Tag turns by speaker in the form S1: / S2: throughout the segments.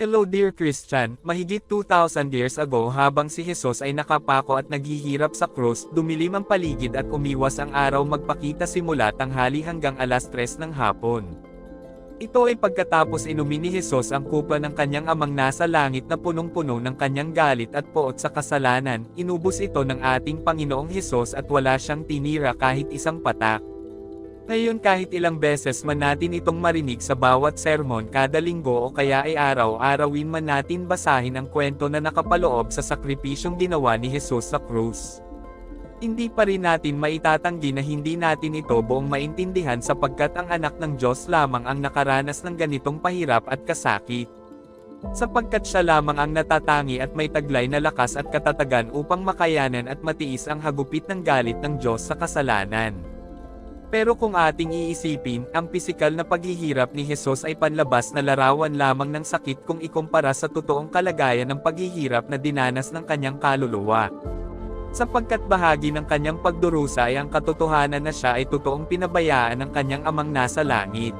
S1: Hello dear Christian, mahigit 2,000 years ago habang si Jesus ay nakapako at naghihirap sa krus, dumilim ang paligid at umiwas ang araw magpakita simula tanghali hanggang alas 3 ng hapon. Ito ay pagkatapos inumin ni Jesus ang kupa ng kanyang amang nasa langit na punong-puno ng kanyang galit at poot sa kasalanan, inubos ito ng ating Panginoong Jesus at wala siyang tinira kahit isang patak. Ngayon kahit ilang beses man natin itong marinig sa bawat sermon kada linggo o kaya ay araw-arawin man natin basahin ang kwento na nakapaloob sa sakripisyong ginawa ni Jesus sa krus. Hindi pa rin natin maitatanggi na hindi natin ito buong maintindihan sapagkat ang anak ng Diyos lamang ang nakaranas ng ganitong pahirap at kasakit. Sapagkat siya lamang ang natatangi at may taglay na lakas at katatagan upang makayanan at matiis ang hagupit ng galit ng Diyos sa kasalanan. Pero kung ating iisipin, ang pisikal na paghihirap ni Jesus ay panlabas na larawan lamang ng sakit kung ikumpara sa totoong kalagayan ng paghihirap na dinanas ng kanyang kaluluwa. Sapagkat bahagi ng kanyang pagdurusa ay ang katotohanan na siya ay totoong pinabayaan ng kanyang amang nasa langit.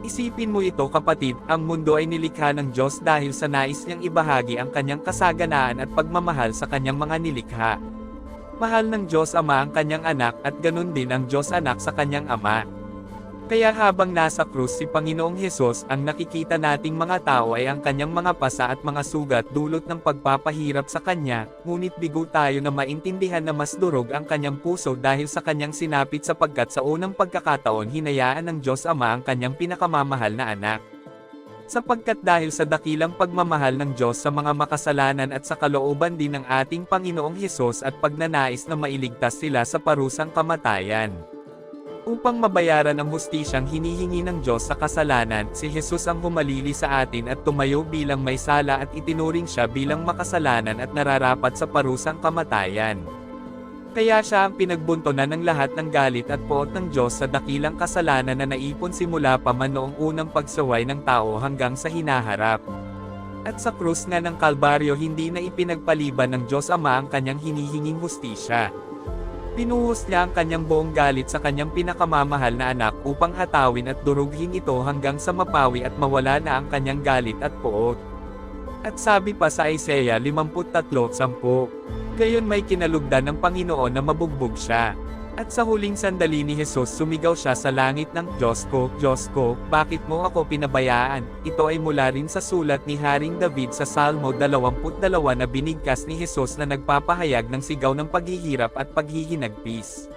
S1: Isipin mo ito kapatid, ang mundo ay nilikha ng Diyos dahil sa nais niyang ibahagi ang kanyang kasaganaan at pagmamahal sa kanyang mga nilikha. Mahal ng Diyos Ama ang kanyang anak at ganun din ang Diyos anak sa kanyang ama. Kaya habang nasa krus si Panginoong Hesus, ang nakikita nating mga tao ay ang kanyang mga pasa at mga sugat dulot ng pagpapahirap sa kanya, ngunit bigo tayo na maintindihan na mas durog ang kanyang puso dahil sa kanyang sinapit sapagkat sa unang pagkakataon hinayaan ng Diyos Ama ang kanyang pinakamamahal na anak sapagkat dahil sa dakilang pagmamahal ng Diyos sa mga makasalanan at sa kalooban din ng ating Panginoong Hesus at pagnanais na mailigtas sila sa parusang kamatayan. Upang mabayaran ang hustisyang hinihingi ng Diyos sa kasalanan, si Jesus ang humalili sa atin at tumayo bilang may sala at itinuring siya bilang makasalanan at nararapat sa parusang kamatayan. Kaya siya ang pinagbuntonan ng lahat ng galit at poot ng Diyos sa dakilang kasalanan na naipon simula pa man noong unang pagsaway ng tao hanggang sa hinaharap. At sa krus nga ng Kalbaryo hindi na ipinagpaliban ng Diyos Ama ang kanyang hinihinging hustisya. Pinuhos niya ang kanyang buong galit sa kanyang pinakamamahal na anak upang hatawin at durughin ito hanggang sa mapawi at mawala na ang kanyang galit at poot. At sabi pa sa Isaiah 53:10, Gayon may kinalugdan ng Panginoon na mabugbog siya. At sa huling sandali ni Jesus sumigaw siya sa langit ng Diyos ko, Diyos ko, bakit mo ako pinabayaan? Ito ay mula rin sa sulat ni Haring David sa Salmo 22 na binigkas ni Jesus na nagpapahayag ng sigaw ng paghihirap at paghihinagpis.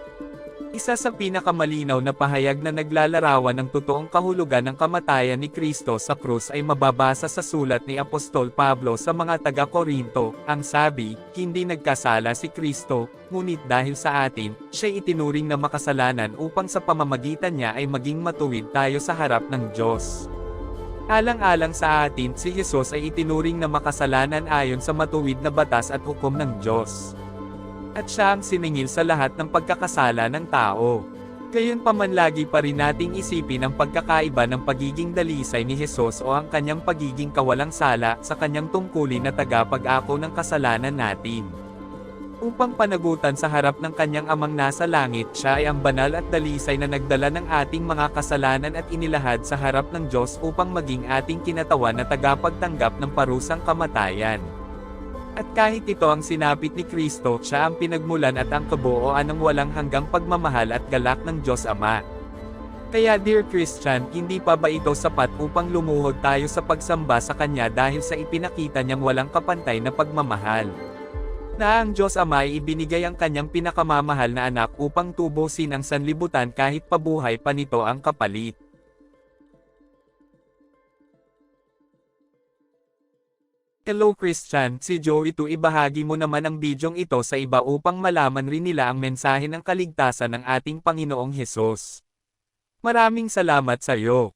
S1: Isa sa pinakamalinaw na pahayag na naglalarawan ng totoong kahulugan ng kamatayan ni Kristo sa krus ay mababasa sa sulat ni Apostol Pablo sa mga taga-Korinto, ang sabi, hindi nagkasala si Kristo, ngunit dahil sa atin, siya itinuring na makasalanan upang sa pamamagitan niya ay maging matuwid tayo sa harap ng Diyos. Alang-alang sa atin, si Jesus ay itinuring na makasalanan ayon sa matuwid na batas at hukom ng Diyos at siya ang siningil sa lahat ng pagkakasala ng tao. Gayunpaman lagi pa rin nating isipin ang pagkakaiba ng pagiging dalisay ni Jesus o ang kanyang pagiging kawalang sala sa kanyang tungkulin na tagapag-ako ng kasalanan natin. Upang panagutan sa harap ng kanyang amang nasa langit, siya ay ang banal at dalisay na nagdala ng ating mga kasalanan at inilahad sa harap ng Diyos upang maging ating kinatawan na tagapagtanggap ng parusang kamatayan. At kahit ito ang sinapit ni Kristo, siya ang pinagmulan at ang kabuoan ng walang hanggang pagmamahal at galak ng Diyos Ama. Kaya dear Christian, hindi pa ba ito sapat upang lumuhod tayo sa pagsamba sa Kanya dahil sa ipinakita niyang walang kapantay na pagmamahal? Na ang Diyos Ama ay ibinigay ang kanyang pinakamamahal na anak upang tubusin ang sanlibutan kahit pabuhay pa nito ang kapalit. Hello Christian, si Joe ito ibahagi mo naman ang bidyong ito sa iba upang malaman rin nila ang mensahe ng kaligtasan ng ating Panginoong Hesus. Maraming salamat sa iyo.